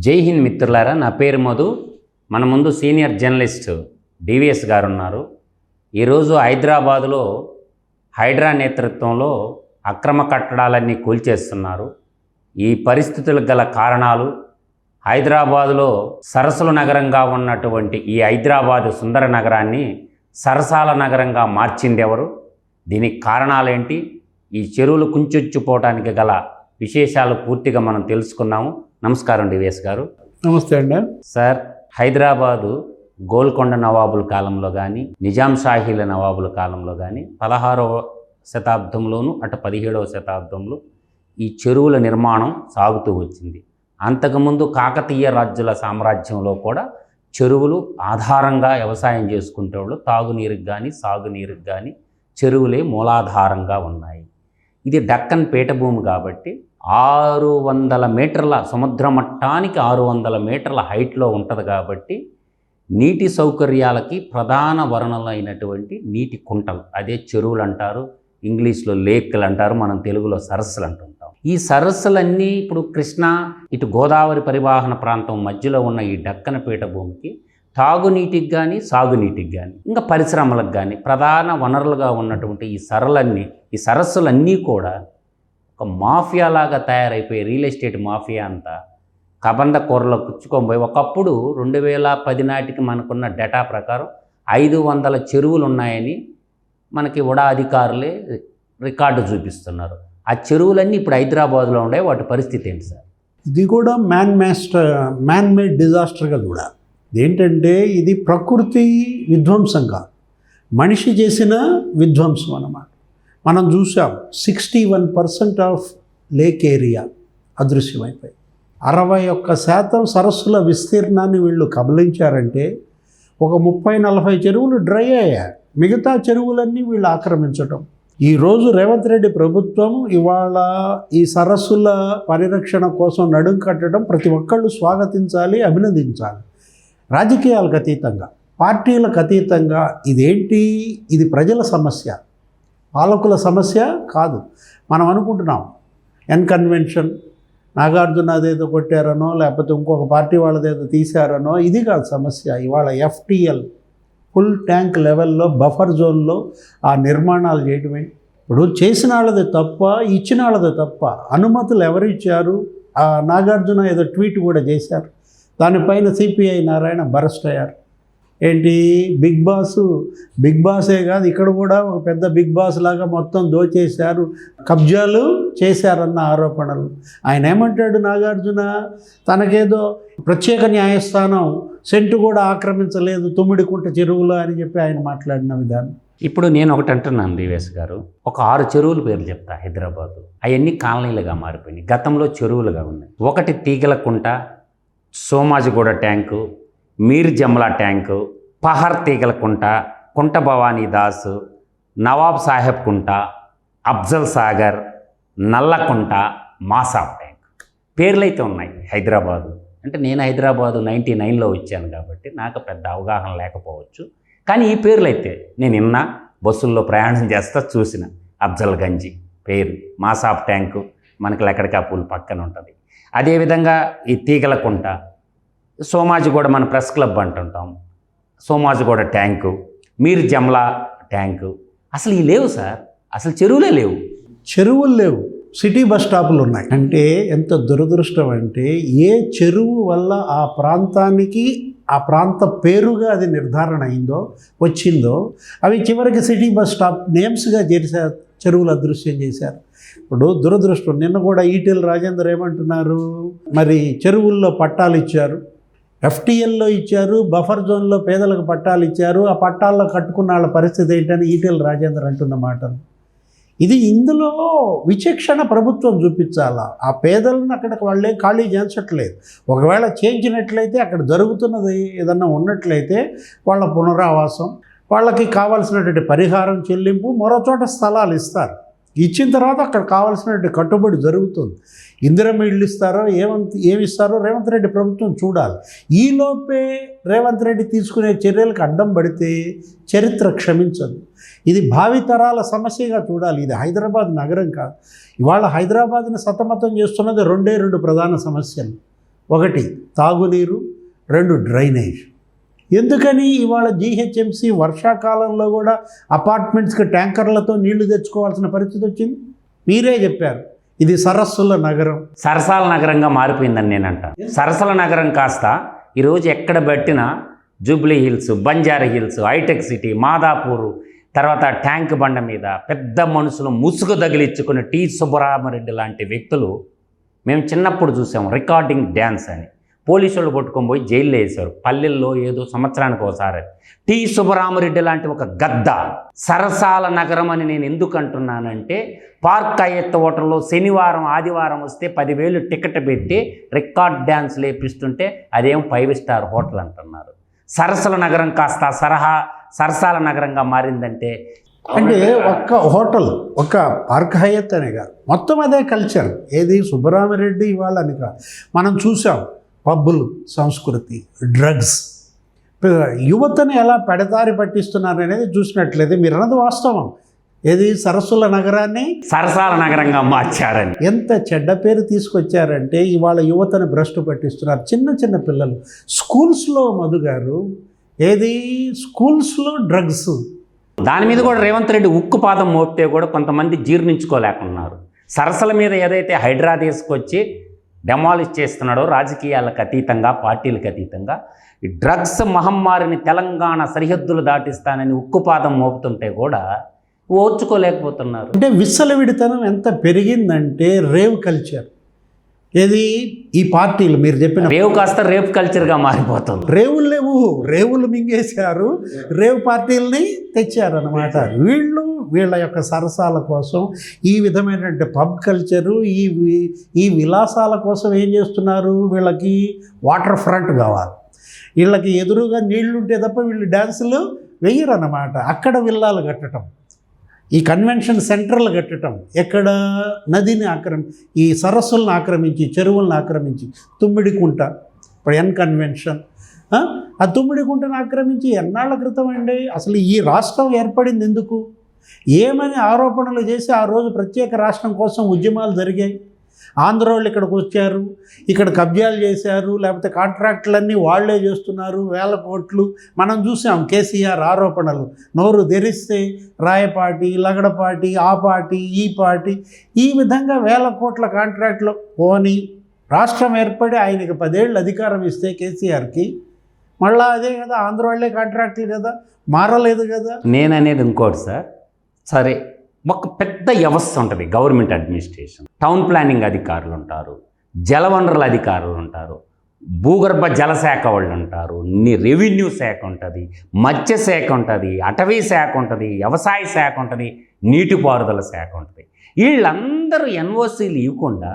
జై హింద్ మిత్రులారా నా పేరు మధు. మన ముందు సీనియర్ జర్నలిస్ట్ డివిఎస్ గారు ఉన్నారు ఈరోజు హైదరాబాదులో హైడ్రా నేతృత్వంలో అక్రమ కట్టడాలన్నీ కూల్చేస్తున్నారు. ఈ పరిస్థితులకు గల కారణాలు హైదరాబాదులో సరస్సుల నగరంగా ఉన్నటువంటి ఈ హైదరాబాదు సుందర నగరాన్ని సరసాల నగరంగా మార్చింది ఎవరు దీనికి కారణాలేంటి? ఈ చెరువులు కుంచొచ్చిపోవటానికి గల విశేషాలు పూర్తిగా మనం తెలుసుకున్నాము. నమస్కారం డివిఎస్ గారు. నమస్తే అండి. సార్ హైదరాబాదు గోల్కొండ నవాబుల కాలంలో కానీ నిజాం షాహీల నవాబుల కాలంలో కానీ పదహారవ శతాబ్దంలోను అటు పదిహేడవ శతాబ్దంలో ఈ చెరువుల నిర్మాణం సాగుతూ వచ్చింది. అంతకుముందు కాకతీయ రాజ్యుల సామ్రాజ్యంలో కూడా చెరువులు ఆధారంగా వ్యవసాయం చేసుకునేవాళ్ళు తాగునీరుకి కానీ సాగునీరుకి కానీ చెరువులే మూలాధారంగా ఉన్నాయి. ఇది దక్కన్ పీఠభూమి కాబట్టి ఆరు వందల మీటర్ల సముద్ర మట్టానికి ఆరు వందల మీటర్ల హైట్లో ఉంటుంది కాబట్టి నీటి సౌకర్యాలకి ప్రధాన వనరులైనటువంటి నీటి కుంటలు. అదే చెరువులు అంటారు ఇంగ్లీష్లో లేక్లు అంటారు మనం తెలుగులో సరస్సులు అంటుంటాం. ఈ సరస్సులన్నీ ఇప్పుడు కృష్ణా ఇటు గోదావరి పరివాహన ప్రాంతం మధ్యలో ఉన్న ఈ డక్కన పీఠభూమికి తాగునీటికి కానీ సాగునీటికి కానీ ఇంకా పరిశ్రమలకు కానీ ప్రధాన వనరులుగా ఉన్నటువంటి ఈ సరలన్నీ ఈ సరస్సులన్నీ కూడా ఒక మాఫియా లాగా తయారైపోయి రియల్ ఎస్టేట్ మాఫియా అంతా. కబంద కూరలో కుచ్చుకొని పోయి ఒకప్పుడు రెండు వేల పది నాటికి మనకున్న డేటా ప్రకారం ఐదు వందల చెరువులు ఉన్నాయని మనకి ఉడా అధికారులే రికార్డు చూపిస్తున్నారు. ఆ చెరువులన్నీ ఇప్పుడు హైదరాబాద్లో ఉండే వాటి పరిస్థితి ఏంటి సార్? ఇది కూడా మ్యాన్ మాస్టర్ మ్యాన్ మేడ్ డిజాస్టర్గా కూడా. ఏంటంటే ఇది ప్రకృతి విధ్వంసం కాదు మనిషి చేసిన విధ్వంసం అన్నమాట. మనం చూసాం sixty one percent of lake area అదృశ్యమైపోయి అరవై ఒక్క శాతం సరస్సుల విస్తీర్ణాన్ని వీళ్ళు కబలించారంటే ఒక ముప్పై నలభై చెరువులు డ్రై అయ్యాయి. మిగతా చెరువులన్నీ వీళ్ళు ఆక్రమించటం. ఈరోజు రేవంత్ రెడ్డి ప్రభుత్వం ఇవాళ ఈ సరస్సుల పరిరక్షణ కోసం నడుం కట్టడం ప్రతి ఒక్కళ్ళు స్వాగతించాలి అభినందించాలి. రాజకీయాలకు అతీతంగా పార్టీలకు అతీతంగా ఇదేంటి? ఇది ప్రజల సమస్య. పాలకుల సమస్య కాదు. మనం అనుకుంటున్నాం ఎన్ కన్వెన్షన్ నాగార్జున అదేదో కొట్టారనో లేకపోతే ఇంకొక పార్టీ వాళ్ళదేదో తీశారనో ఇది కాదు సమస్య. ఇవాళ ఎఫ్టీఎల్ ఫుల్ ట్యాంక్ లెవెల్లో బఫర్ జోన్లో ఆ నిర్మాణాలు చేయటమే. ఇప్పుడు చేసిన వాళ్ళది తప్ప ఇచ్చిన వాళ్ళది తప్ప అనుమతులు ఎవరు ఇచ్చారు? ఆ నాగార్జున ఏదో ట్వీట్ కూడా చేశారు. దానిపైన సిపిఐ నారాయణ బరస్ట్ అయ్యారు. ఏంటి? బిగ్ బాస్ బిగ్ బాసే కాదు ఇక్కడ కూడా ఒక పెద్ద బిగ్ బాస్ లాగా మొత్తం దోచేశారు. కబ్జాలు చేశారన్న ఆరోపణలు. ఆయన ఏమంటాడు నాగార్జున? తనకేదో ప్రత్యేక న్యాయస్థానం సెంటు కూడా ఆక్రమించలేదు తుమ్మిడికుంట చెరువులో అని చెప్పి ఆయన మాట్లాడిన విధానం. ఇప్పుడు నేను ఒకటి అంటున్నాను దివేశ్ గారు. ఒక ఆరు చెరువుల పేర్లు చెప్తా హైదరాబాదు. అవన్నీ కాలనీలుగా మారిపోయినాయి. గతంలో చెరువులుగా ఉన్నాయి. ఒకటి తీగలకుంట సోమాజిగూడ ట్యాంకు మీర్ జమ్లా ట్యాంకు పహర్ తీగలకుంట కుంట భవానీ దాసు నవాబ్ సాహెబ్ కుంట అఫ్జల్ సాగర్ నల్లకుంట మాసాబ్ ట్యాంక్. పేర్లు అయితే ఉన్నాయి హైదరాబాదు. అంటే నేను హైదరాబాదు నైంటీ నైన్లో వచ్చాను కాబట్టి నాకు పెద్ద అవగాహన లేకపోవచ్చు. కానీ ఈ పేర్లు అయితే నేను నిన్న బస్సుల్లో ప్రయాణం చేస్తా చూసిన అఫ్జల్ గంజి పేరు మాసాబ్ ట్యాంకు. మనకి లెక్కడికా పూలు పక్కన ఉంటుంది. అదేవిధంగా ఈ తీగల కుంట సోమాజిగూడ మన ప్రెస్ క్లబ్ అంటుంటాం. Somajiguda tank Mir Jumla tank. అసలు ఈ లేవు సార్? అసలు చెరువులే లేవు. చెరువులు లేవు. సిటీ బస్ స్టాపులు ఉన్నాయి. అంటే ఎంత దురదృష్టం అంటే ఏ చెరువు వల్ల ఆ ప్రాంతానికి ఆ ప్రాంత పేరుగా అది నిర్ధారణ అయిందో వచ్చిందో అవి చివరికి సిటీ బస్ స్టాప్ నేమ్స్గా చేసే చెరువులు అదృశ్యం చేశారు. ఇప్పుడు దురదృష్టం నిన్న కూడా ఈటెల రాజేందర్ ఏమంటున్నారు? మరి చెరువుల్లో పట్టాలు ఇచ్చారు. ఎఫ్టీఎల్లో ఇచ్చారు బఫర్ జోన్లో పేదలకు పట్టాలు ఇచ్చారు. ఆ పట్టాల్లో కట్టుకున్న వాళ్ళ పరిస్థితి ఏంటని ఈటెల రాజేందర్ అంటున్న మాటలు. ఇది ఇందులో విచక్షణ ప్రభుత్వం చూపించాలా? ఆ పేదలను అక్కడికి వాళ్ళే ఖాళీ చేయించట్లేదు ఒకవేళ చేయించినట్లయితే అక్కడ జరుగుతున్నది ఏదన్నా ఉన్నట్లయితే వాళ్ళ పునరావాసం వాళ్ళకి కావాల్సినటువంటి పరిహారం చెల్లింపు మరో చోట స్థలాలు ఇస్తారు. ఇచ్చిన తర్వాత అక్కడ కావాల్సినటువంటి కట్టుబడి జరుగుతుంది. ఇందిరం ఇళ్ళు ఇస్తారో ఏమంత ఏమిస్తారో రేవంత్ రెడ్డి ప్రభుత్వం చూడాలి. ఈలోపే రేవంత్ రెడ్డి తీసుకునే చర్యలకు అడ్డం పడితే చరిత్ర క్షమించదు. ఇది భావితరాల సమస్యగా చూడాలి. ఇది హైదరాబాద్ నగరం కాదు. ఇవాళ హైదరాబాద్ని సతమతం చేస్తున్నది రెండే రెండు ప్రధాన సమస్యలు. ఒకటి తాగునీరు రెండు డ్రైనేజ్. ఎందుకని ఇవాళ జీహెచ్ఎంసీ వర్షాకాలంలో కూడా అపార్ట్మెంట్స్కి ట్యాంకర్లతో నీళ్ళు తెచ్చుకోవాల్సిన పరిస్థితి వచ్చింది? మీరే చెప్పారు. ఇది సరస్సుల నగరం. సరసాల నగరంగా మారిపోయిందని నేను అంటాను సరసల నగరం కాస్త ఈరోజు ఎక్కడ పెట్టినా Jubilee Hills Banjara Hills Hitech City Madhapur తర్వాత ట్యాంక్ బండ మీద పెద్ద మనుషులు ముసుగు తగిలించుకుని టి సుబ్బరామరెడ్డి లాంటి వ్యక్తులు మేము చిన్నప్పుడు చూసాం. రికార్డింగ్ డ్యాన్స్ అని. పోలీసు వాళ్ళు పట్టుకొని పోయి జైల్లో వేశారు. పల్లెల్లో ఏదో సంవత్సరానికి ఒకసారి. టి. సుబ్బరామరెడ్డి లాంటి ఒక గద్ద. సరసాల నగరం అని నేను ఎందుకు అంటున్నానంటే పార్క్ అయ్యెత్త హోటల్లో శనివారం ఆదివారం వస్తే పదివేలు టికెట్ పెట్టి రికార్డ్ డ్యాన్స్ లేపిస్తుంటే అదేం ఫైవ్ స్టార్ హోటల్ అంటున్నారు. సరసల నగరం కాస్త సరహా సరసాల నగరంగా మారిందంటే అంటే ఒక్క హోటల్ ఒక పార్క్ హయత్ అనే కాదు. మొత్తం అదే కల్చర్. ఏది సుబ్బరామిరెడ్డి ఇవాళ అని కాదు. మనం చూసాం. పబ్బులు సంస్కృతి డ్రగ్స్ యువతని ఎలా పెడతారి పట్టిస్తున్నారు అనేది చూసినట్లయితే మీరు అన్నది వాస్తవం. ఏది సరస్సుల నగరాన్ని? సరసాల నగరంగా మార్చారని. ఎంత చెడ్డ పేరు తీసుకొచ్చారంటే ఇవాళ యువతను భ్రష్టు పట్టిస్తున్నారు. చిన్న చిన్న పిల్లలు. స్కూల్స్లో మధు గారు ఏది? స్కూల్స్లో డ్రగ్స్ దాని మీద కూడా రేవంత్ రెడ్డి ఉక్కు పాదం మోపితే కూడా కొంతమంది జీర్ణించుకోలేకున్నారు. సరసల మీద ఏదైతే హైడ్రా తీసుకొచ్చి డెమాలిష్ చేస్తున్నాడో రాజకీయాలకు అతీతంగా పార్టీలకు అతీతంగా ఈ డ్రగ్స్ మహమ్మారిని తెలంగాణ సరిహద్దులు దాటిస్తానని ఉక్కుపాదం మోపుతుంటే కూడా ఓర్చుకోలేకపోతున్నారు. అంటే విచ్చలవిడితనం ఎంత పెరిగిందంటే రేవ్ కల్చర్ ఏది? ఈ పార్టీలు మీరు చెప్పిన రేవు కాస్త రేప్ కల్చర్గా మారిపోతుంది. రేవులు లేవు రేవులు మింగేశారు రేవు పార్టీలని తెచ్చారనమాట వీళ్ళు వీళ్ళ యొక్క సరసాల కోసం ఈ విధమైనటువంటి పబ్ కల్చరు ఈ ఈ విలాసాల కోసం ఏం చేస్తున్నారు? వీళ్ళకి వాటర్ ఫ్రంట్ కావాలి. వీళ్ళకి ఎదురుగా నీళ్ళు ఉంటే తప్ప వీళ్ళు డ్యాన్సులు వెయ్యరన్నమాట అక్కడ విల్లాలు కట్టడం ఈ కన్వెన్షన్ సెంటర్లు కట్టడం ఎక్కడ? నదిని ఆక్రమి ఈ సరస్సులను ఆక్రమించి చెరువులను ఆక్రమించి తుమ్మిడికుంట ఇప్పుడు ఎన్ కన్వెన్షన్. ఆ? ఆ తుమ్మిడికుంటను ఆక్రమించి ఎన్నాళ్ళ క్రితం అండి అసలు ఈ రాష్ట్రం ఏర్పడింది ఎందుకు? ఏమని ఆరోపణలు చేసి ఆ రోజు ప్రత్యేక రాష్ట్రం కోసం ఉద్యమాలు జరిగాయి. ఆంధ్ర వాళ్ళు ఇక్కడికి వచ్చారు ఇక్కడ కబ్జాలు చేశారు లేకపోతే కాంట్రాక్టులన్నీ వాళ్ళే చేస్తున్నారు వేల కోట్లు. మనం చూసాం కేసీఆర్ ఆరోపణలు. నోరు తెరిస్తే రాయపాటి లగడపాటి ఆ పార్టీ ఈ పార్టీ. ఈ విధంగా వేల కోట్ల కాంట్రాక్ట్లు పోని రాష్ట్రం ఏర్పడి ఆయనకి పదేళ్ళు అధికారం ఇస్తే కేసీఆర్కి మళ్ళీ అదే కదా ఆంధ్ర వాళ్ళే కాంట్రాక్టులు కదా మారలేదు కదా. నేననేది ఇంకోటి సార్. సరే ఒక పెద్ద వ్యవస్థ ఉంటుంది గవర్నమెంట్ అడ్మినిస్ట్రేషన్ టౌన్ ప్లానింగ్ అధికారులు ఉంటారు జలవనరుల అధికారులు ఉంటారు భూగర్భ జలశాఖ వాళ్ళు ఉంటారు రెవెన్యూ శాఖ ఉంటుంది మత్స్య శాఖ ఉంటుంది అటవీ శాఖ ఉంటుంది వ్యవసాయ శాఖ ఉంటుంది నీటిపారుదల శాఖ ఉంటుంది. వీళ్ళందరూ ఎన్ఓసీలు ఇవ్వకుండా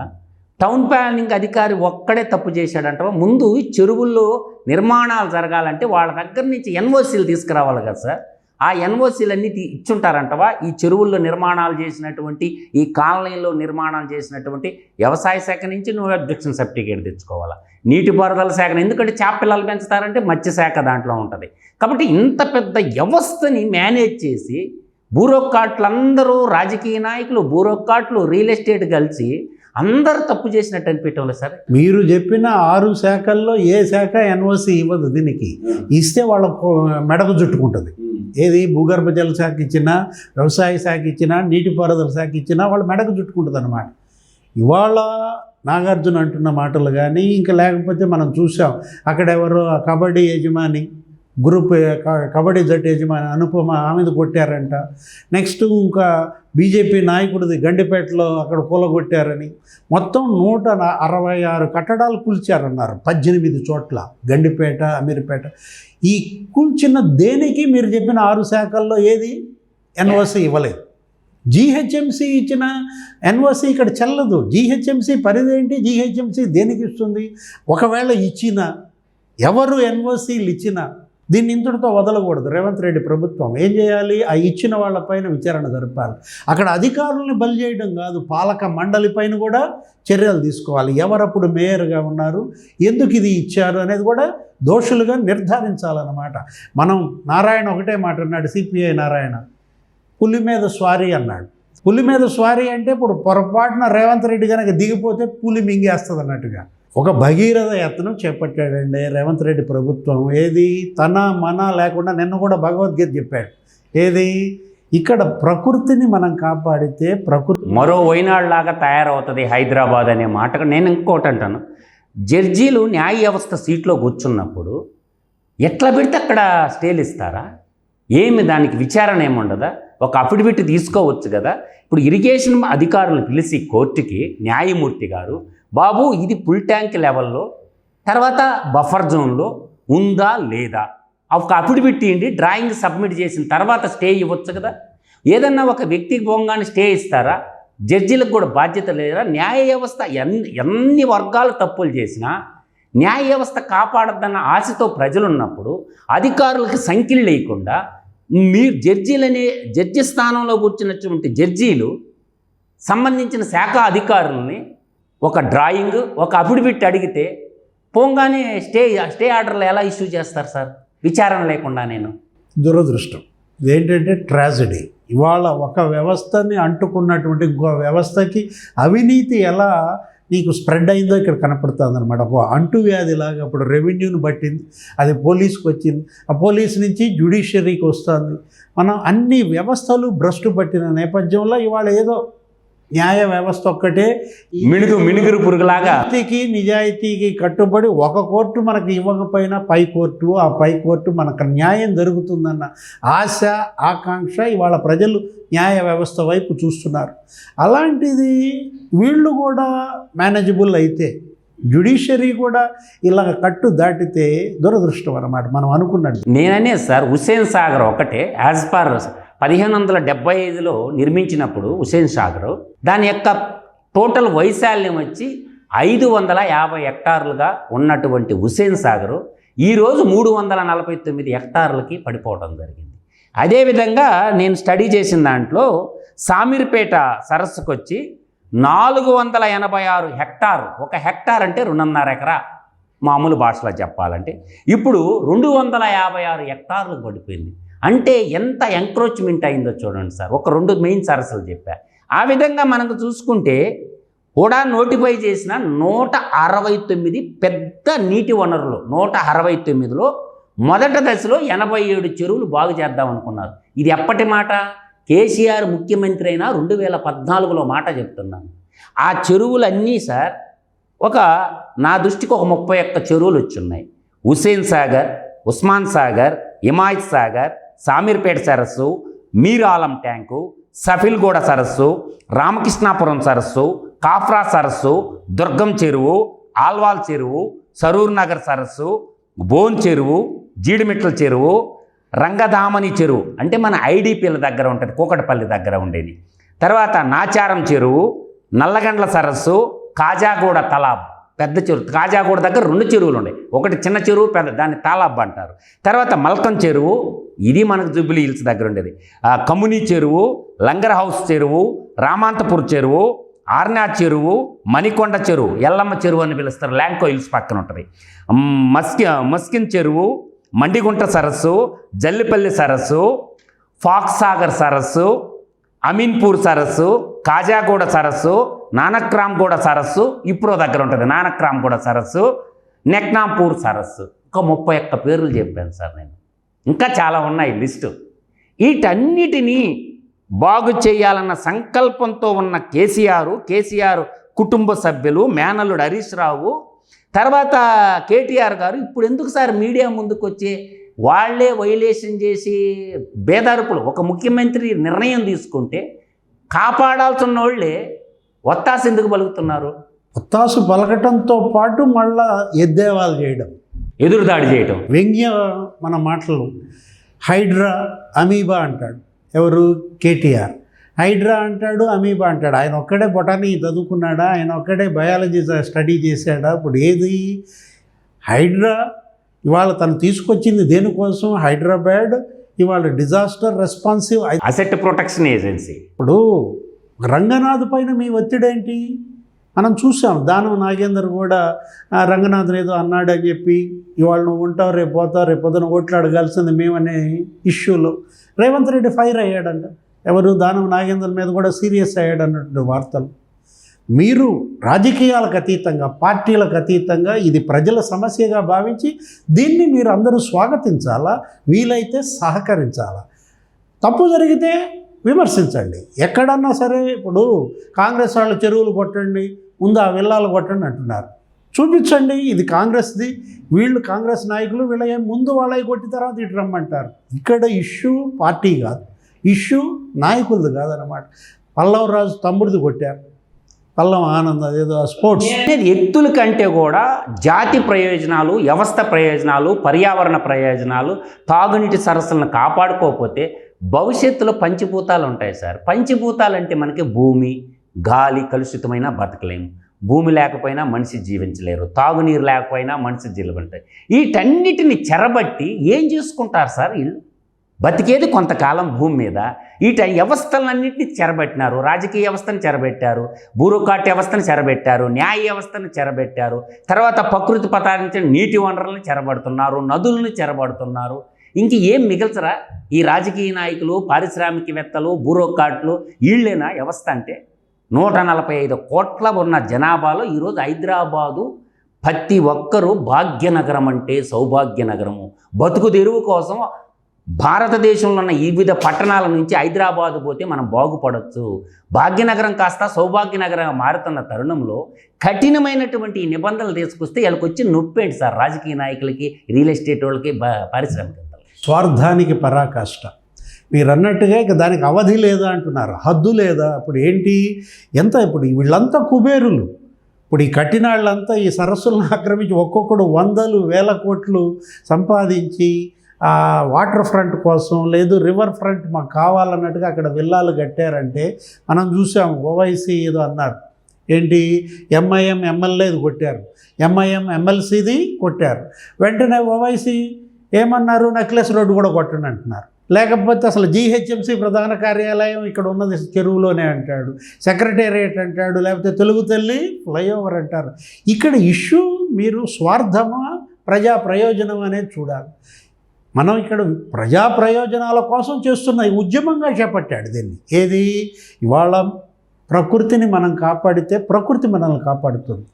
టౌన్ ప్లానింగ్ అధికారి ఒక్కడే తప్పు చేశాడంట ముందు చెరువుల్లో నిర్మాణాలు జరగాలంటే వాళ్ళ దగ్గర నుంచి ఎన్ఓసీలు తీసుకురావాలి కదా సార్. ఆ ఎన్ఓసీలన్నీ తీ- ఇచ్చుంటారంటవా? ఈ చెరువుల్లో నిర్మాణాలు చేసినటువంటి ఈ కాలనీలో నిర్మాణాలు చేసినటువంటి వ్యవసాయ శాఖ నుంచి నువ్వు అబ్జెక్షన్ సర్టిఫికేట్ తెచ్చుకోవాలా? నీటిపారుదల శాఖను. ఎందుకంటే చేపపిల్లలు పెంచుతారంటే మత్స్య శాఖ దాంట్లో ఉంటుంది. కాబట్టి ఇంత పెద్ద వ్యవస్థని మేనేజ్ చేసి బూరోక్రాట్లు అందరూ రాజకీయ నాయకులు బూరోక్రాట్లు రియల్ ఎస్టేట్ కలిసి అందరూ తప్పు చేసినట్టు అనిపించడం సార్. మీరు చెప్పిన ఆరు శాఖల్లో ఏ శాఖ ఎన్ఓసి ఇవ్వదు దీనికి. ఇస్తే వాళ్ళ మెడకు చుట్టుకుంటుంది. ఏది భూగర్భ జల శాఖ ఇచ్చినా వ్యవసాయ శాఖ ఇచ్చినా నీటిపారుదల శాఖ ఇచ్చినా వాళ్ళ మెడకు చుట్టుకుంటుంది అనమాట ఇవాళ నాగార్జున అంటున్న మాటలు కానీ ఇంకా లేకపోతే మనం చూసాం. అక్కడ ఎవరో ఆ కబడ్డీ యజమాని గ్రూప్ కబడ్డీ జట్టు యజమాని అనుపమ ఆమెది కొట్టారంట. నెక్స్ట్ ఇంకా బీజేపీ నాయకుడిది గండిపేటలో అక్కడ కూలగొట్టారని. మొత్తం నూట అరవై ఆరు కట్టడాలు కూల్చారన్నారు పద్దెనిమిది చోట్ల. గండిపేట అమీర్పేట. ఈ కూల్చిన దేనికి మీరు చెప్పిన ఆరు శాఖల్లో ఏది? ఎన్ఓసి ఇవ్వలేదు. జీహెచ్ఎంసీ ఇచ్చిన ఎన్ఓసి ఇక్కడ చెల్లదు. జీహెచ్ఎంసీ పరిధి ఏంటి? జీహెచ్ఎంసీ దేనికి ఇస్తుంది? ఒకవేళ ఇచ్చిన ఎవరు ఎన్ఓసీలు ఇచ్చినా దీన్ని ఇంతటితో వదలకూడదు. రేవంత్ రెడ్డి ప్రభుత్వం ఏం చేయాలి? ఆ ఇచ్చిన వాళ్ళపైన విచారణ జరపాలి. అక్కడ అధికారులను బలి చేయడం కాదు పాలక మండలి పైన కూడా చర్యలు తీసుకోవాలి. ఎవరప్పుడు మేయర్గా ఉన్నారు? ఎందుకు ఇది ఇచ్చారు? అనేది కూడా దోషులుగా నిర్ధారించాలన్నమాట. మనం నారాయణ ఒకటే మాట అన్నాడు సిపిఐ నారాయణ. పులి మీద స్వారీ అన్నాడు. పులి మీద స్వారీ అంటే ఇప్పుడు పొరపాటున రేవంత్ రెడ్డి కనుక దిగిపోతే పులి మింగేస్తుంది అన్నట్టుగా ఒక భగీరథ యత్నం చేపట్టాడండి రేవంత్ రెడ్డి ప్రభుత్వం. ఏది? తన మన లేకుండా నిన్న కూడా భగవద్గీత చెప్పాడు. ఏది? ఇక్కడ ప్రకృతిని మనం కాపాడితే ప్రకృతి మరో వైనాడులాగా తయారవుతుంది హైదరాబాద్ అనే మాటకు నేను ఇంకోటి అంటాను. జడ్జీలు న్యాయ వ్యవస్థ సీట్లో కూర్చున్నప్పుడు ఎట్లా పెడితే అక్కడ స్టేలు ఇస్తారా? ఏమి దానికి విచారణ ఏముండదా ఒక అఫిడవిట్ తీసుకోవచ్చు కదా. ఇప్పుడు ఇరిగేషన్ అధికారులు పిలిచి కోర్టుకి న్యాయమూర్తి గారు బాబు ఇది ఫుల్ ట్యాంక్ లెవెల్లో తర్వాత బఫర్ జోన్లో ఉందా లేదా? ఒక అఫిడవిట్ ఇవ్వండి డ్రాయింగ్ సబ్మిట్ చేసిన తర్వాత స్టే ఇవ్వచ్చు కదా? ఏదన్నా ఒక వ్యక్తికి పోగానే స్టే ఇస్తారా? జడ్జీలకు కూడా బాధ్యత లేదా? న్యాయ వ్యవస్థ ఎన్ని ఎన్ని వర్గాలు తప్పులు చేసినా న్యాయ వ్యవస్థ కాపాడద్దన్న ఆశతో ప్రజలు ఉన్నప్పుడు అధికారులకు సంఖ్యలు లేకుండా మీరు జడ్జీలనే జడ్జి స్థానంలో కూర్చున్నటువంటి జడ్జీలు సంబంధించిన శాఖ అధికారులని ఒక డ్రాయింగ్ ఒక అఫిడవిట్ అడిగితే పోగానే స్టే స్టే ఆర్డర్లు ఎలా ఇష్యూ చేస్తారు సార్? విచారణ లేకుండా నేను. దురదృష్టం. ఇదేంటంటే ట్రాజడీ ఇవాళ ఒక వ్యవస్థని అంటుకున్నటువంటి ఇంకో వ్యవస్థకి అవినీతి ఎలా నీకు స్ప్రెడ్ అయిందో ఇక్కడ కనపడుతుంది అనమాట ఒక అంటువ్యాధిలాగా అప్పుడు రెవెన్యూని పట్టింది. అది పోలీస్కి వచ్చింది ఆ పోలీస్ నుంచి జ్యుడిషియరీకి వస్తుంది. మనం అన్ని వ్యవస్థలు భ్రష్టు పట్టిన నేపథ్యంలో ఇవాళ ఏదో న్యాయ వ్యవస్థ ఒక్కటే. మిణుగు మిణుగురు పురుగులాగా. నీతికి నిజాయితీకి కట్టుబడి ఒక కోర్టు మనకు ఇవ్వకపోయినా పై కోర్టు ఆ పై కోర్టు మనకు న్యాయం జరుగుతుందన్న ఆశ ఆకాంక్ష ఇవాళ ప్రజలు న్యాయ వ్యవస్థ వైపు చూస్తున్నారు. అలాంటిది వీళ్ళు కూడా మేనేజబుల్ అయితే జ్యుడిషియరీ కూడా ఇలా కట్టు దాటితే దురదృష్టం అన్నమాట మనం అనుకున్నట్టు. నేననే సార్ హుస్సేన్ సాగర్ ఒకటే యాజ్ పర్ పదిహేను వందల డెబ్బై ఐదులో నిర్మించినప్పుడు హుస్సేన్ సాగర్ దాని యొక్క టోటల్ వైశాల్యం వచ్చి ఐదు వందల యాభై హెక్టార్లుగా ఉన్నటువంటి హుసేన్ సాగర్ ఈరోజు మూడు వందల నలభై తొమ్మిది హెక్టార్లకి పడిపోవడం జరిగింది. అదేవిధంగా నేను స్టడీ చేసిన దాంట్లో సామీర్పేట సరస్సుకు వచ్చి నాలుగు వందల ఎనభై ఆరు హెక్టార్ ఒక హెక్టార్ అంటే రెండున్నర ఎకరా మామూలు భాషలో చెప్పాలంటే. ఇప్పుడు రెండు వందల యాభై ఆరు హెక్టార్లకు పడిపోయింది. అంటే ఎంత ఎంక్రోచ్మెంట్ అయిందో చూడండి సార్. ఒక రెండు మెయిన్ సరస్సులు చెప్పా. ఆ విధంగా మనకు చూసుకుంటే కూడా నోటిఫై చేసిన నూట అరవై తొమ్మిది పెద్ద నీటి వనరులు నూట అరవై తొమ్మిదిలో మొదటి దశలో ఎనభై ఏడు చెరువులు బాగు చేద్దాం అనుకున్నారు. ఇది ఎప్పటి మాట? కేసీఆర్ ముఖ్యమంత్రి అయినా రెండు వేల పద్నాలుగులో మాట చెప్తున్నాను. ఆ చెరువులన్నీ సార్ ఒక నా దృష్టికి ఒక ముప్పై ఒక్క చెరువులు వచ్చున్నాయి. హుసేన్ సాగర్ ఉస్మాన్ సాగర్ హిమాయత్ సాగర్ సామీర్పేట సరస్సు మీరాలం ట్యాంకు సఫిల్గూడ సరస్సు రామకృష్ణాపురం సరస్సు కాఫ్రా సరస్సు దుర్గం చెరువు ఆల్వాల్ చెరువు సరూర్ నగర్ సరస్సు బోన్ చెరువు జీడిమిట్ల చెరువు రంగధామని చెరువు అంటే మన ఐడిపిల దగ్గర ఉంటుంది కూకటపల్లి దగ్గర ఉండేది. తర్వాత నాచారం చెరువు నల్లగండ్ల సరస్సు కాజాగూడ తలాబ్. పెద్ద చెరువు కాజాగూడ దగ్గర రెండు చెరువులు ఉన్నాయి. ఒకటి చిన్న చెరువు పెద్ద దాన్ని తాలాబ్ అంటారు. తర్వాత మల్కం చెరువు ఇది మనకు జుబ్లీ హిల్స్ దగ్గర ఉండేది. ఆ కముని చెరువు లంగర్ హౌస్ చెరువు రామాంతపూర్ చెరువు ఆర్నా చెరువు మణికొండ చెరువు ఎల్లమ్మ చెరువు అని పిలుస్తారు. ల్యాంకో హిల్స్ పక్కన ఉంటుంది. మస్కి మస్కిన్ చెరువు మండిగుంట సరస్సు జల్లిపల్లి సరస్సు ఫాక్స్ సాగర్ సరస్సు అమీన్పూర్ సరస్సు కాజాగూడ సరస్సు నానక్రామ్గూడ సరస్సు ఇప్రో దగ్గర ఉంటుంది. నానక్రామ్గూడ సరస్సు నెక్నాంపూర్ సరస్సు. ఒక ముప్పై ఒక్క పేర్లు చెప్పాను సార్ నేను. ఇంకా చాలా ఉన్నాయి లిస్టు. వీటన్నిటినీ బాగు చేయాలన్న సంకల్పంతో ఉన్న కేసీఆర్ కేసీఆర్ కుటుంబ సభ్యులు మేనల్లుడు హరీష్ రావు తర్వాత కేటీఆర్ గారు ఇప్పుడు ఎందుకు సార్ మీడియా ముందుకు వచ్చే వాళ్ళే వైలేషన్ చేసి బేదారుపులు ఒక ముఖ్యమంత్రి నిర్ణయం తీసుకుంటే కాపాడాల్సిన వాళ్ళే ఒత్తాస ఎందుకు పలుకుతున్నారు? ఒత్తాసు పలకటంతో పాటు మళ్ళా ఎద్దేవాలు చేయడం ఎదురుదాడి చేయటం. వ్యంగ్య మన మాటలు. హైడ్రా అమీబా అంటాడు. ఎవరు? కేటీఆర్. హైడ్రా అంటాడు అమీబా అంటాడు. ఆయన ఒక్కడే బొటానీ చదువుకున్నాడా? ఆయన ఒక్కడే బయాలజీ స్టడీ చేశాడా? ఇప్పుడు ఏది? హైడ్రా ఇవాళ తను తీసుకొచ్చింది దేనికోసం? హైదరాబాద్ ఇవాళ disaster responsive asset protection agency ఇప్పుడు రంగనాథ్ పైన మీ ఒత్తిడేంటి? మనం చూసాం దానం నాగేందర్ కూడా ఆ, రంగనాథన్ ఏదో అన్నాడు అని చెప్పి ఇవాళ నువ్వు ఉంటావు రేపు పోతావు రేపు పొద్దున ఓట్లు అడగాల్సింది మేమనే ఇష్యూలో. రేవంత్ రెడ్డి ఫైర్ అయ్యాడంట. ఎవరు? దానం నాగేందర్ మీద కూడా సీరియస్ అయ్యాడు అన్నట్టు వార్తలు. మీరు రాజకీయాలకు అతీతంగా పార్టీలకు అతీతంగా ఇది ప్రజల సమస్యగా భావించి దీన్ని మీరు అందరూ స్వాగతించాలా? వీలైతే సహకరించాలా? తప్పు జరిగితే విమర్శించండి. ఎక్కడన్నా సరే ఇప్పుడు కాంగ్రెస్ వాళ్ళు చెరువులు కొట్టండి ముందు ఆ విల్లాలు కొట్టండి అంటున్నారు. చూపించండి ఇది కాంగ్రెస్ది. వీళ్ళు కాంగ్రెస్ నాయకులు వీళ్ళ ముందు వాళ్ళవి కొట్టిన తర్వాత ఇటు రమ్మంటారు. ఇక్కడ ఇష్యూ పార్టీ కాదు. ఇష్యూ నాయకులది కాదనమాట పల్లవ రాజు తమ్ముడిది కొట్టారు. పల్లం ఆనంద్ అదేదో స్పోర్ట్స్. అనేది ఎత్తుల కంటే కూడా జాతి ప్రయోజనాలు వ్యవస్థ ప్రయోజనాలు పర్యావరణ ప్రయోజనాలు తాగునీటి సరస్సులను కాపాడుకోకపోతే భవిష్యత్తులో పంచిభూతాలు ఉంటాయి సార్. పంచిభూతాలు అంటే మనకి భూమి గాలి కలుషితమైన బతకలేము భూమి లేకపోయినా మనిషి జీవించలేరు. తాగునీరు లేకపోయినా మనిషి జీవింటాయి వీటన్నిటిని చెరబట్టి ఏం చేసుకుంటారు సార్ వీళ్ళు? బతికేది కొంతకాలం భూమి మీద. ఇట వ్యవస్థలన్నింటినీ చెరబెట్టినారు. రాజకీయ వ్యవస్థను చెరబెట్టారు. బ్యూరోక్రాట్ వ్యవస్థను చెరబెట్టారు. న్యాయ వ్యవస్థను చెరబెట్టారు. తర్వాత ప్రకృతి పతారించిన నీటి వనరులను చెరబడుతున్నారు. నదులను చెరబడుతున్నారు. ఇంక ఏం మిగల్చరా? ఈ రాజకీయ నాయకులు పారిశ్రామికవేత్తలు బ్యూరోక్రాట్లు వీళ్ళేనా వ్యవస్థ అంటే? నూట నలభై ఐదు కోట్ల ఉన్న జనాభాలో ఈరోజు హైదరాబాదు ప్రతి ఒక్కరూ భాగ్యనగరం అంటే సౌభాగ్యనగరము. బతుకు తెరువు కోసం భారతదేశంలో ఉన్న వివిధ పట్టణాల నుంచి హైదరాబాద్ పోతే మనం బాగుపడవచ్చు భాగ్యనగరం కాస్త సౌభాగ్యనగరంగా మారుతున్న తరుణంలో కఠినమైనటువంటి ఈ నిబంధనలు తీసుకొస్తే వీళ్ళకి వచ్చి నొప్పేంటి సార్? రాజకీయ నాయకులకి రియల్ ఎస్టేట్ వాళ్ళకి బ- పారిశ్రామికవేత్తలకి స్వార్థానికి పరాకాష్ట. మీరు అన్నట్టుగా ఇక దానికి అవధి లేదా అంటున్నారు. హద్దు లేదా? ఇప్పుడు ఏంటి? ఎంత ఇప్పుడు వీళ్ళంతా కుబేరులు. ఇప్పుడు ఈ కట్టినాళ్ళంతా ఈ సరస్సులను ఆక్రమించి ఒక్కొక్కడు వందలు వేల కోట్లు సంపాదించి వాటర్ ఫ్రంట్ కోసం లేదు రివర్ ఫ్రంట్ మాకు కావాలన్నట్టుగా అక్కడ విల్లాలు కట్టారంటే మనం చూసాము ఓవైసీ ఏదో అన్నారు. ఏంటి? ఎంఐఎం ఎమ్మెల్యేది కొట్టారు. ఎంఐఎం ఎమ్మెల్సీది కొట్టారు. వెంటనే ఓవైసీ ఏమన్నారు? నెక్లెస్ రోడ్డు కూడా కొట్టండి అంటున్నారు. లేకపోతే అసలు జీహెచ్ఎంసీ ప్రధాన కార్యాలయం ఇక్కడ ఉన్నది చెరువులోనే అంటాడు. సెక్రటేరియట్ అంటాడు. లేకపోతే తెలుగు తల్లి ఫ్లైఓవర్ అంటారు. ఇక్కడ ఇష్యూ మీరు స్వార్థమా ప్రజా ప్రయోజనం అనేది చూడాలి. మనం ఇక్కడ ప్రజా ప్రయోజనాల కోసం చేస్తున్న ఈ ఉద్యమంగా చేపట్టాడు దీన్ని. ఏది? ఇవాళ ప్రకృతిని మనం కాపాడితే ప్రకృతి మనల్ని కాపాడుతుంది.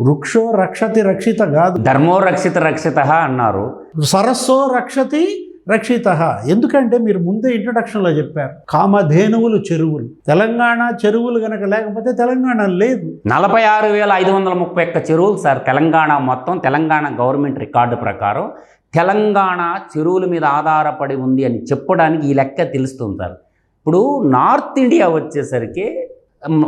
వృక్షో రక్షతి రక్షిత కాదు. ధర్మో రక్షిత రక్షిత అన్నారు. సరస్సో రక్షతి రక్షిత. ఎందుకంటే మీరు ముందే ఇంట్రడక్షన్లో చెప్పారు. కామధేనువులు చెరువులు. తెలంగాణ చెరువులు కనుక లేకపోతే తెలంగాణ లేదు. నలభై ఆరు వేల ఐదు వందల ముప్పై ఒక్క చెరువులు సార్. తెలంగాణ మొత్తం తెలంగాణ గవర్నమెంట్ రికార్డు ప్రకారం తెలంగాణ చెరువుల మీద ఆధారపడి ఉంది అని చెప్పడానికి ఈ లెక్క తెలుస్తుంది సార్ ఇప్పుడు నార్త్ ఇండియా వచ్చేసరికి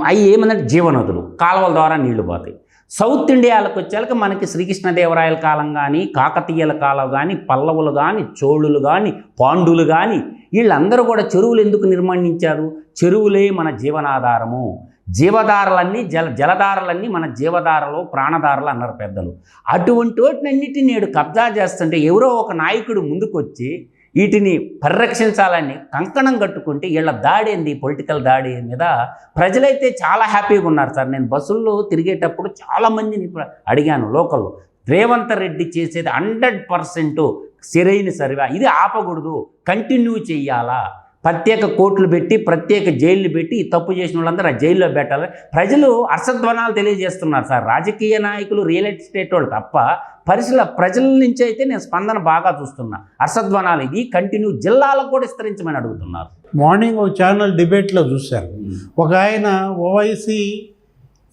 అవి ఏమంటే జీవనదులు కాలువల ద్వారా నీళ్ళు పోతాయి. సౌత్ ఇండియాలకు వచ్చేసరికి మనకి శ్రీకృష్ణదేవరాయల కాలం కానీ కాకతీయుల కాలం కానీ పల్లవులు కానీ చోళులు కానీ పాండులు కానీ వీళ్ళందరూ కూడా చెరువులు ఎందుకు నిర్మాణించారు? చెరువులే మన జీవనాధారము. జీవధారలన్నీ జల జలధారలన్నీ మన జీవధారలు ప్రాణధారలు అన్నారు పెద్దలు. అటువంటి వాటినన్నిటిని నేడు కబ్జా చేస్తుంటే ఎవరో ఒక నాయకుడు ముందుకొచ్చి వీటిని పరిరక్షించాలని కంకణం కట్టుకుంటే వీళ్ళ దాడి ఏంది? పొలిటికల్ దాడి మీద ప్రజలైతే చాలా హ్యాపీగా ఉన్నారు సార్. నేను బస్సుల్లో తిరిగేటప్పుడు చాలామందిని అడిగాను లోకల్లో. రేవంత్ రెడ్డి చేసేది హండ్రెడ్ పర్సెంట్ సరైన సర్వే. ఇది ఆపకూడదు. కంటిన్యూ చేయాలా ప్రత్యేక కోర్టులు పెట్టి ప్రత్యేక జైళ్ళు పెట్టి ఈ తప్పు చేసిన వాళ్ళందరూ ఆ జైల్లో పెట్టాలి. ప్రజలు హర్షధ్వనాలు తెలియజేస్తున్నారు సార్. రాజకీయ నాయకులు రియల్ ఎస్టేట్ వాళ్ళు తప్ప పరిసర ప్రజల నుంచి అయితే నేను స్పందన బాగా చూస్తున్నా. హర్షధ్వనాలు ఇది కంటిన్యూ జిల్లాలకు కూడా విస్తరించమని అడుగుతున్నారు. మార్నింగ్ ఒక ఛానల్ డిబేట్లో చూశారు. ఒక ఆయన ఓవైసీ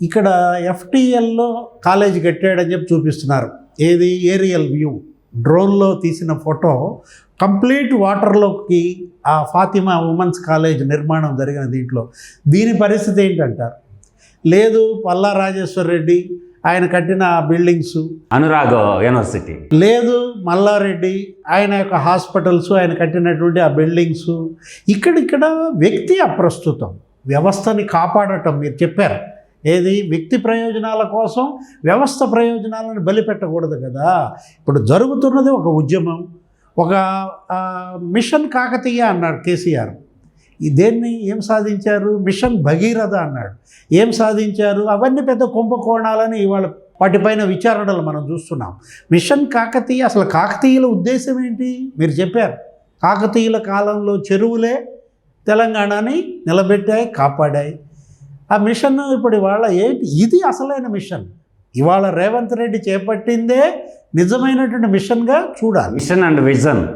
ఇక్కడ ఎఫ్టీఎల్లో కాలేజ్ కట్టాడని చెప్పి చూపిస్తున్నారు. ఏది? Aerial view. డ్రోన్లో తీసిన ఫోటో కంప్లీట్ వాటర్లోకి ఆ ఫాతిమా ఉమెన్స్ కాలేజ్ నిర్మాణం జరిగిన దీంట్లో. దీని పరిస్థితి ఏంటంటారు? లేదు పల్లా రాజేశ్వర్ రెడ్డి ఆయన కట్టిన ఆ బిల్డింగ్స్. అనురాగ్ యూనివర్సిటీ. లేదు మల్లారెడ్డి ఆయన యొక్క హాస్పిటల్స్ ఆయన కట్టినటువంటి ఆ బిల్డింగ్స్. ఇక్కడిక్కడ వ్యక్తి అప్రస్తుతం. వ్యవస్థని కాపాడటం మీరు చెప్పారు. ఏది? వ్యక్తి ప్రయోజనాల కోసం వ్యవస్థ ప్రయోజనాలను బలిపెట్టకూడదు కదా. ఇప్పుడు జరుగుతున్నది ఒక ఉద్యమం ఒక మిషన్ కాకతీయ అన్నాడు కేసీఆర్. దేన్ని ఏం సాధించారు? మిషన్ భగీరథ అన్నాడు. ఏం సాధించారు? అవన్నీ పెద్ద కుంభకోణాలని ఇవాళ వాటిపైన విచారణలు మనం చూస్తున్నాం. మిషన్ కాకతీయ అసలు కాకతీయుల ఉద్దేశం ఏంటి? మీరు చెప్పారు. కాకతీయుల కాలంలో చెరువులే తెలంగాణని నిలబెట్టాయి కాపాడాయి. ఆ మిషన్ ఇప్పుడు ఇవాళ ఏంటి? ఇది అసలైన మిషన్. ఇవాళ రేవంత్ రెడ్డి చేపట్టిందే నిజమైనటువంటి మిషన్గా చూడాలి. Mission and vision.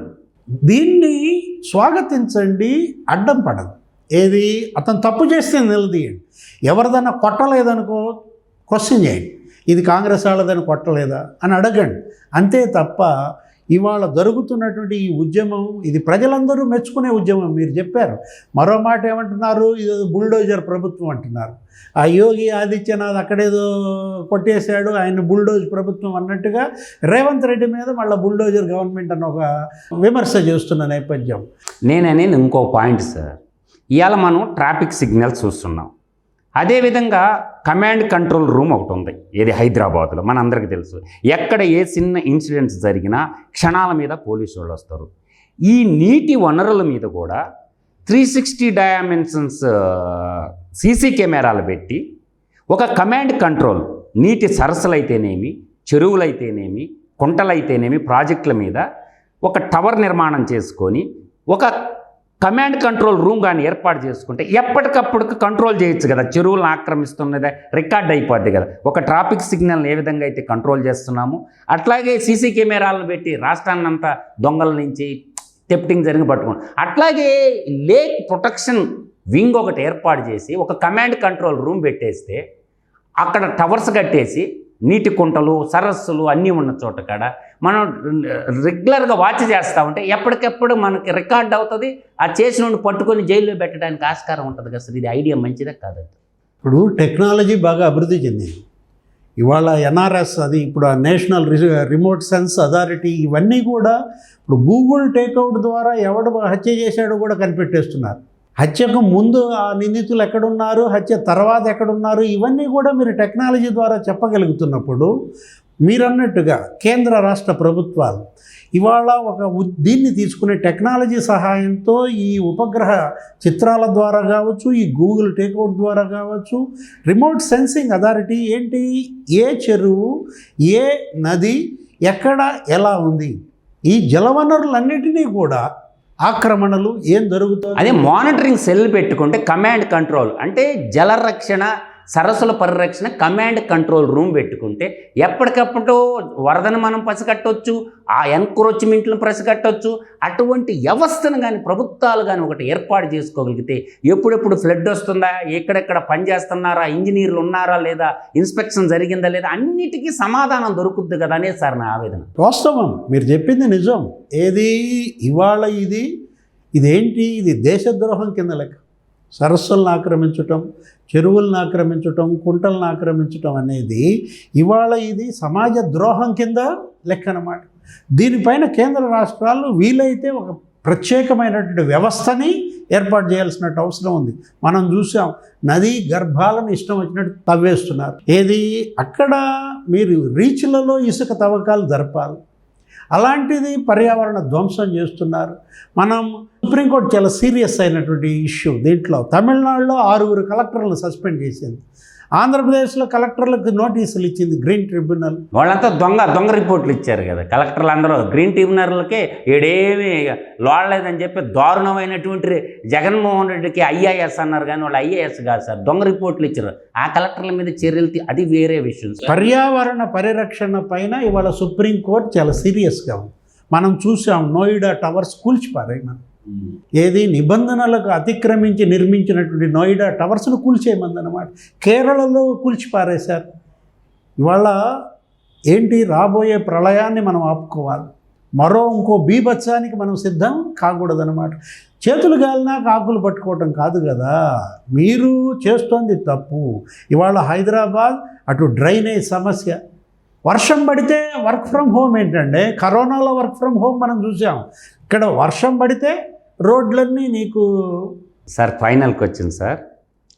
దీన్ని స్వాగతించండి అడ్డం పడదు. ఏది? అతను తప్పు చేస్తే నిలదీయండి. ఎవరిదన్నా కొట్టలేదనుకో క్వశ్చన్ చేయండి. ఇది కాంగ్రెస్ వాళ్ళదని కొట్టలేదా? అని అడగండి. అంతే తప్ప ఇవాళ జరుగుతున్నటువంటి ఈ ఉద్యమం ఇది ప్రజలందరూ మెచ్చుకునే ఉద్యమం మీరు చెప్పారు. మరో మాట ఏమంటున్నారు? ఇది బుల్డోజర్ ప్రభుత్వం అంటున్నారు. ఆ యోగి ఆదిత్యనాథ్ అక్కడేదో కొట్టేశాడు ఆయన బుల్డోజ్ ప్రభుత్వం అన్నట్టుగా రేవంత్ రెడ్డి మీద మళ్ళీ బుల్డోజర్ గవర్నమెంట్ అని ఒక విమర్శ చేస్తున్న నేపథ్యం. నేననేది ఇంకో పాయింట్ సార్. ఇవాళ మనం ట్రాఫిక్ సిగ్నల్స్ చూస్తున్నాం. అదేవిధంగా కమాండ్ కంట్రోల్ రూమ్ ఒకటి ఉంది. ఇది హైదరాబాద్లో? మన అందరికీ తెలుసు. ఎక్కడ ఏ చిన్న ఇన్సిడెంట్స్ జరిగినా క్షణాల మీద పోలీసు వాళ్ళు వస్తారు. ఈ నీటి వనరుల మీద కూడా త్రీ సిక్స్టీ డయామెన్షన్స్ సీసీ కెమెరాలు పెట్టి ఒక కమాండ్ కంట్రోల్ నీటి సరస్సులైతేనేమి చెరువులైతేనేమి కుంటలైతేనేమి ప్రాజెక్టుల మీద ఒక టవర్ నిర్మాణం చేసుకొని ఒక కమాండ్ కంట్రోల్ రూమ్ కానీ ఏర్పాటు చేసుకుంటే ఎప్పటికప్పుడు కంట్రోల్ చేయొచ్చు కదా. చెరువులను ఆక్రమిస్తున్నదే రికార్డ్ అయిపోద్ది కదా. ఒక ట్రాఫిక్ సిగ్నల్ని ఏ విధంగా అయితే కంట్రోల్ చేస్తున్నాము అట్లాగే సీసీ కెమెరాలను పెట్టి రాష్ట్రాన్ని అంతా దొంగల నుంచి టెప్టింగ్ జరిగి పట్టుకుని అట్లాగే లేక్ ప్రొటెక్షన్ వింగ్ ఒకటి ఏర్పాటు చేసి ఒక కమాండ్ కంట్రోల్ రూమ్ పెట్టేస్తే అక్కడ టవర్స్ కట్టేసి నీటి కుంటలు సరస్సులు అన్నీ ఉన్న చోట కాడ మనం రెగ్యులర్గా వాచ్ చేస్తూ ఉంటే ఎప్పటికెప్పుడు మనకి రికార్డ్ అవుతుంది. ఆ చేసిన పట్టుకొని జైల్లో పెట్టడానికి ఆస్కారం ఉంటుంది కదా సార్. ఇది ఐడియా మంచిదే కాదు ఇప్పుడు టెక్నాలజీ బాగా అభివృద్ధి చెందింది. ఇవాళ ఎన్ఆర్ఎస్ అది ఇప్పుడు నేషనల్ రి రిమోట్ సెన్స్ అథారిటీ ఇవన్నీ కూడా ఇప్పుడు గూగుల్ టేక్అవుట్ ద్వారా ఎవడు హత్య చేశాడో కూడా కనిపెట్టేస్తున్నారు. హత్యకు ముందు ఆ నిందితులు ఎక్కడున్నారు హత్య తర్వాత ఎక్కడున్నారు ఇవన్నీ కూడా మీరు టెక్నాలజీ ద్వారా చెప్పగలుగుతున్నప్పుడు మీరన్నట్టుగా కేంద్ర రాష్ట్ర ప్రభుత్వాలు ఇవాళ ఒక దీన్ని తీసుకునే టెక్నాలజీ సహాయంతో ఈ ఉపగ్రహ చిత్రాల ద్వారా కావచ్చు ఈ గూగుల్ టేక్అవుట్ ద్వారా కావచ్చు రిమోట్ సెన్సింగ్ అథారిటీ ఏంటి? ఏ చెరువు ఏ నది ఎక్కడ ఎలా ఉంది? ఈ జలవనరులన్నిటినీ కూడా ఆక్రమణలు ఏం జరుగుతుంది? అదే మానిటరింగ్ సెల్ పెట్టుకుంటే కమాండ్ కంట్రోల్ అంటే జలరక్షణ సరస్సుల పరిరక్షణ కమాండ్ కంట్రోల్ రూమ్ పెట్టుకుంటే ఎప్పటికప్పుడు వరదను మనం పసిగట్టవచ్చు ఆ ఎన్క్రోచ్మెంట్లను పసిగట్టవచ్చు అటువంటి వ్యవస్థను కానీ ప్రభుత్వాలు కానీ ఒకటి ఏర్పాటు చేసుకోగలిగితే ఎప్పుడెప్పుడు ఫ్లడ్ వస్తుందా ఎక్కడెక్కడ పని చేస్తున్నారా ఇంజనీర్లు ఉన్నారా లేదా ఇన్స్పెక్షన్ జరిగిందా లేదా అన్నిటికీ సమాధానం దొరుకుద్ది కదా అనేది సార్ నా ఆవేదన. వాస్తవం. మీరు చెప్పింది నిజం. ఏది ఇవాళ ఇది ఇదేంటి ఇది దేశద్రోహం కింద లెక్క. సరస్సులను ఆక్రమించటం చెరువులను ఆక్రమించటం కుంటలను ఆక్రమించటం అనేది ఇవాళ ఇది సమాజ ద్రోహం కింద లెక్క అన్నమాట. దీనిపైన కేంద్ర రాష్ట్రాలు వీలైతే ఒక ప్రత్యేకమైనటువంటి వ్యవస్థని ఏర్పాటు చేయాల్సిన అవసరం ఉంది. మనం చూసాం నదీ గర్భాలను ఇష్టం వచ్చినట్టు తవ్వేస్తున్నారు. ఏది? అక్కడ మీరు రీచ్లలో ఇసుక తవ్వకాలు జరపాలి. అలాంటిది పర్యావరణ ధ్వంసం చేస్తున్నారు. మనం సుప్రీంకోర్టు చాలా సీరియస్ అయినటువంటి ఇష్యూ దీంట్లో. తమిళనాడులో ఆరుగురు కలెక్టర్లను సస్పెండ్ చేసింది. ఆంధ్రప్రదేశ్లో కలెక్టర్లకు నోటీసులు ఇచ్చింది గ్రీన్ ట్రిబ్యునల్. వాళ్ళంతా దొంగ దొంగ రిపోర్ట్లు ఇచ్చారు కదా. కలెక్టర్లు అందరూ గ్రీన్ ట్రిబ్యునర్లకే ఏడేమి లోడలేదని చెప్పి దారుణమైనటువంటి జగన్మోహన్ రెడ్డికి ఐఏఎస్ అన్నారు కానీ వాళ్ళు ఐఏఎస్ కాదు సార్. దొంగ రిపోర్ట్లు ఇచ్చారు. ఆ కలెక్టర్ల మీద చర్యలు అది వేరే విషయం పర్యావరణ పరిరక్షణ పైన ఇవాళ సుప్రీంకోర్టు చాలా సీరియస్గా ఉంది. మనం చూసాం నోయిడా టవర్స్ కూల్చిపారాయి మనం ఏది? నిబంధనలకు అతిక్రమించి నిర్మించినటువంటి నోయిడా టవర్స్ను కూల్చేయమందనమాట కేరళలో కూల్చిపారేశారు. ఇవాళ ఏంటి? రాబోయే ప్రళయాన్ని మనం ఆపుకోవాలి. మరో ఇంకో బీభత్సానికి మనం సిద్ధం కాకూడదనమాట చేతులు గాలినా ఆకులు పట్టుకోవటం కాదు కదా. మీరు చేస్తోంది తప్పు. ఇవాళ హైదరాబాద్ అటు డ్రైనేజ్ సమస్య. వర్షం పడితే వర్క్ ఫ్రమ్ హోమ్ ఏంటంటే కరోనాలో వర్క్ ఫ్రమ్ హోమ్ మనం చూసాం. ఇక్కడ వర్షం పడితే రోడ్లన్నీ నీకు సార్ ఫైనల్కి వచ్చింది సార్.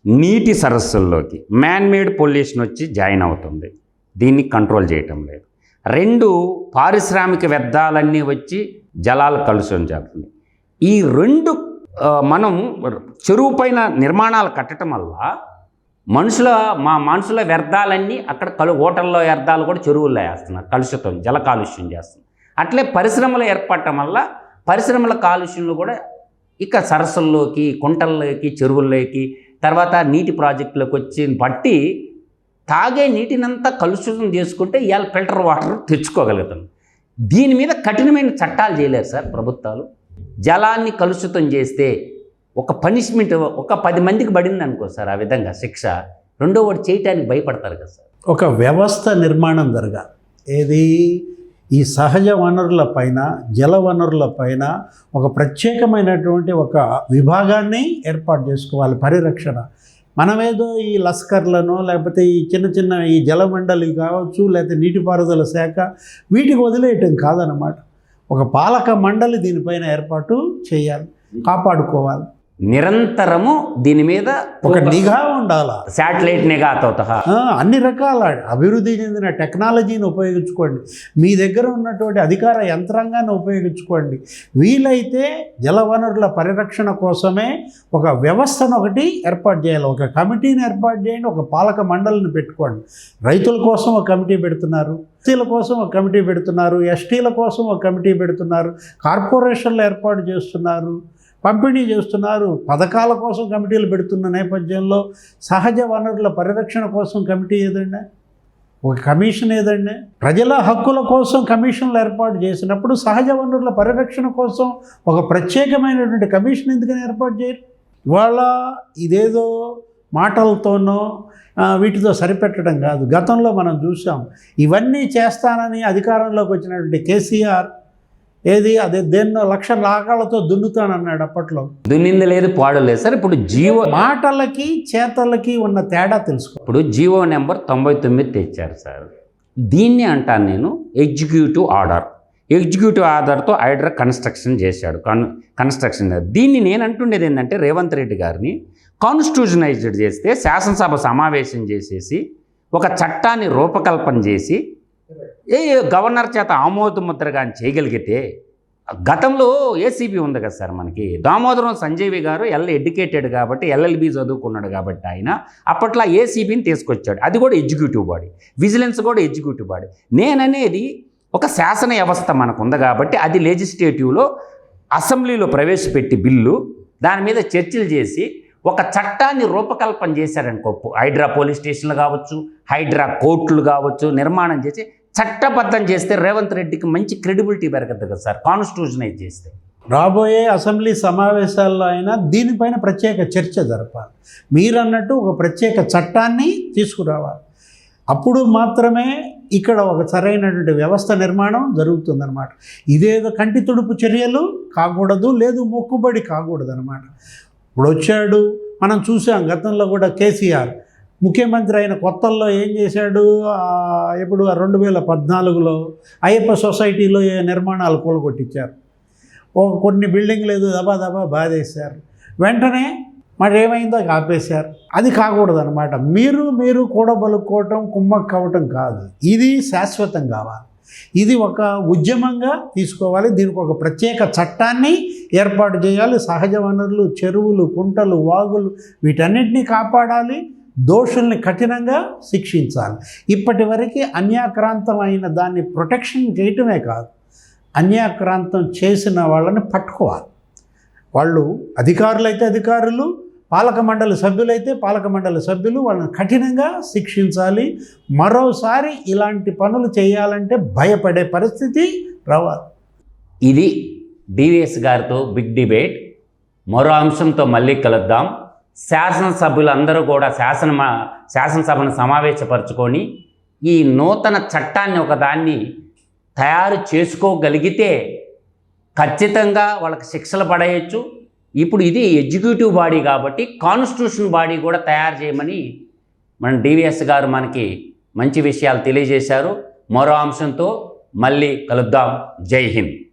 నీటి సరస్సుల్లోకి మ్యాన్ మేడ్ పొల్యూషన్ వచ్చి జాయిన్ అవుతుంది. దీన్ని కంట్రోల్ చేయటం లేదు. రెండు పారిశ్రామిక వ్యర్థాలన్నీ వచ్చి జలాలు కలుషం చేస్తుంది. ఈ రెండు మనం చెరువు పైన నిర్మాణాలు కట్టడం వల్ల మనుషుల మా మనుషుల వ్యర్థాలన్నీ అక్కడ కలు హోటల్లో వ్యర్థాలు కూడా చెరువుల్లో వేస్తున్నారు. కలుషితం జల కాలుష్యం చేస్తున్నారు అట్లే పరిశ్రమలు ఏర్పడటం వల్ల పరిశ్రమల కాలుష్యంలో కూడా ఇక సరస్సుల్లోకి కుంటల్లోకి చెరువుల్లోకి తర్వాత నీటి ప్రాజెక్టులోకి వచ్చి బట్టి తాగే నీటినంతా కలుషితం చేసుకుంటే ఇవాళ ఫిల్టర్ వాటర్ తెచ్చుకోగలుగుతాం. దీని మీద కఠినమైన చట్టాలు చేయలేరు సార్ ప్రభుత్వాలు. జలాన్ని కలుషితం చేస్తే ఒక పనిష్మెంట్ ఒక పది మందికి పడింది అనుకో సార్ ఆ విధంగా శిక్ష. రెండో వాడు చేయటానికి భయపడతారు కదా సార్. ఒక వ్యవస్థ నిర్మాణం జరగాలి. ఏది? ఈ సహజ వనరుల పైన జల వనరుల పైన ఒక ప్రత్యేకమైనటువంటి ఒక విభాగాన్ని ఏర్పాటు చేసుకోవాలి పరిరక్షణ. మనమేదో ఈ లస్కర్లను లేకపోతే ఈ చిన్న చిన్న ఈ జలమండలి కావచ్చు లేకపోతే నీటిపారుదల శాఖ వీటికి వదిలేయటం కాదనమాట ఒక పాలక మండలి దీనిపైన ఏర్పాటు చేయాలి కాపాడుకోవాలి. నిరంతరము దీని మీద ఒక నిఘా ఉండాలా? శాటిలైట్ నిఘాతో అన్ని రకాల అభివృద్ధి చెందిన టెక్నాలజీని ఉపయోగించుకోండి. మీ దగ్గర ఉన్నటువంటి అధికార యంత్రాంగాన్ని ఉపయోగించుకోండి. వీలైతే జలవనరుల పరిరక్షణ కోసమే ఒక వ్యవస్థను ఒకటి ఏర్పాటు చేయాలి. ఒక కమిటీని ఏర్పాటు చేయండి. ఒక పాలక మండలిని పెట్టుకోండి. రైతుల కోసం ఒక కమిటీ పెడుతున్నారు. ఎస్సీల కోసం ఒక కమిటీ పెడుతున్నారు. ఎస్టీల కోసం ఒక కమిటీ పెడుతున్నారు. కార్పొరేషన్లు ఏర్పాటు చేస్తున్నారు. పంపిణీ చేస్తున్నారు. పథకాల కోసం కమిటీలు పెడుతున్న నేపథ్యంలో సహజ వనరుల పరిరక్షణ కోసం కమిటీ ఏదండి ఒక కమిషన్ ఏదండి ప్రజల హక్కుల కోసం కమిషన్లు ఏర్పాటు చేసినప్పుడు సహజ వనరుల పరిరక్షణ కోసం ఒక ప్రత్యేకమైనటువంటి కమిషన్ ఎందుకని ఏర్పాటు చేయరు? ఇవాళ ఇదేదో మాటలతోనో వీటితో సరిపెట్టడం కాదు. గతంలో మనం చూసాం ఇవన్నీ చేస్తానని అధికారంలోకి వచ్చినటువంటి కేసీఆర్ ఏది? అదే దేన్నో లక్ష లాగాలతో దున్నుతానన్నాడు అప్పట్లో. దున్నింది లేదు పాడు లేదు. సార్ ఇప్పుడు జియో మాటలకి చేతలకి ఉన్న తేడా తెలుసుకో. ఇప్పుడు జియో నెంబర్ తొంభై తొమ్మిది తెచ్చారు సార్. దీన్ని అంటాను నేను ఎగ్జిక్యూటివ్ ఆర్డర్. ఎగ్జిక్యూటివ్ ఆర్డర్తో హైడ్రా కన్స్ట్రక్షన్ చేశాడు. కన్ కన్స్ట్రక్షన్. దీన్ని నేను అంటుండేది ఏంటంటే రేవంత్ రెడ్డి గారిని కాన్స్టిట్యూషనైజ్డ్ చేస్తే శాసనసభ సమావేశం చేసేసి ఒక చట్టాన్ని రూపకల్పన చేసి ఏ గవర్నర్ చేత ఆమోద ముద్ర కానీ చేయగలిగితే గతంలో ఏసీబీ ఉంది కదా సార్ మనకి. దామోదరం సంజీవి గారు ఎల్ ఎడ్యుకేటెడ్ కాబట్టి ఎల్ఎల్బి చదువుకున్నాడు కాబట్టి ఆయన అప్పట్లో ఏసీబీని తీసుకొచ్చాడు. అది కూడా ఎగ్జిక్యూటివ్ బాడీ. విజిలెన్స్ కూడా ఎగ్జిక్యూటివ్ బాడీ. నేననేది ఒక శాసన వ్యవస్థ మనకు ఉంది కాబట్టి అది లెజిస్లేటివ్లో అసెంబ్లీలో ప్రవేశపెట్టి బిల్లు దాని మీద చర్చలు చేసి ఒక చట్టాన్ని రూపకల్పన చేశారనుకో హైడ్రా పోలీస్ స్టేషన్లు కావచ్చు హైడ్రా కోర్టులు కావచ్చు నిర్మాణం చేసి చట్టబద్ధం చేస్తే రేవంత్ రెడ్డికి మంచి క్రెడిబిలిటీ పెరగద్దు కదా సార్ కాన్స్టిట్యూషనైజ్ చేస్తే. రాబోయే అసెంబ్లీ సమావేశాల్లో అయినా దీనిపైన ప్రత్యేక చర్చ జరపాలి. మీరన్నట్టు ఒక ప్రత్యేక చట్టాన్ని తీసుకురావాలి. అప్పుడు మాత్రమే ఇక్కడ ఒక సరైనటువంటి వ్యవస్థ నిర్మాణం జరుగుతుందన్నమాట. ఇదేదో కంటి తుడుపు చర్యలు కాకూడదు లేదు మొక్కుబడి కాకూడదు అనమాట ఇప్పుడు వచ్చాడు మనం చూసాం గతంలో కూడా కేసీఆర్. ముఖ్యమంత్రి అయిన కొత్తల్లో ఏం చేశాడు? ఇప్పుడు రెండు వేల పద్నాలుగులో అయ్యప్ప సొసైటీలో ఏ నిర్మాణాలు కూలగొట్టించారు? ఓ కొన్ని బిల్డింగ్లు ఏదో దబా దబా బాధేశారు. వెంటనే మరి ఏమైందో ఆపేశారు. అది కాకూడదు అనమాట మీరు మీరు కూడబలుకోవటం బలుక్కోవటం అవ్వటం కాదు. ఇది శాశ్వతం కావాలి. ఇది ఒక ఉద్యమంగా తీసుకోవాలి. దీనికి ఒక ప్రత్యేక చట్టాన్ని ఏర్పాటు చేయాలి. సహజ వనరులు చెరువులు కుంటలు వాగులు వీటన్నిటినీ కాపాడాలి. దోషుల్ని కఠినంగా శిక్షించాలి. ఇప్పటి వరకు అన్యాక్రాంతమైన దాన్ని ప్రొటెక్షన్ చేయటమే కాదు అన్యాక్రాంతం చేసిన వాళ్ళని పట్టుకోవాలి. వాళ్ళు అధికారులైతే అధికారులు పాలక మండలి సభ్యులైతే పాలక మండలి సభ్యులు వాళ్ళని కఠినంగా శిక్షించాలి. మరోసారి ఇలాంటి పనులు చేయాలంటే భయపడే పరిస్థితి రావాలి. ఇది డివిఎస్ గారితో బిగ్ డిబేట్. మరో అంశంతో మళ్ళీ కలుద్దాం. శాసనసభ్యులందరూ కూడా శాసన శాసనసభను సమావేశపరచుకొని ఈ నూతన చట్టాన్ని ఒకదాన్ని తయారు చేసుకోగలిగితే ఖచ్చితంగా వాళ్ళకి శిక్షలు పడేయచ్చు. ఇప్పుడు ఇది ఎగ్జిక్యూటివ్ బాడీ కాబట్టి కాన్స్టిట్యూషన్ బాడీ కూడా తయారు చేయమని మన డివిఎస్ గారు మనకి మంచి విషయాలు తెలియజేశారు. మరో అంశంతో మళ్ళీ కలుద్దాం. జై హింద్.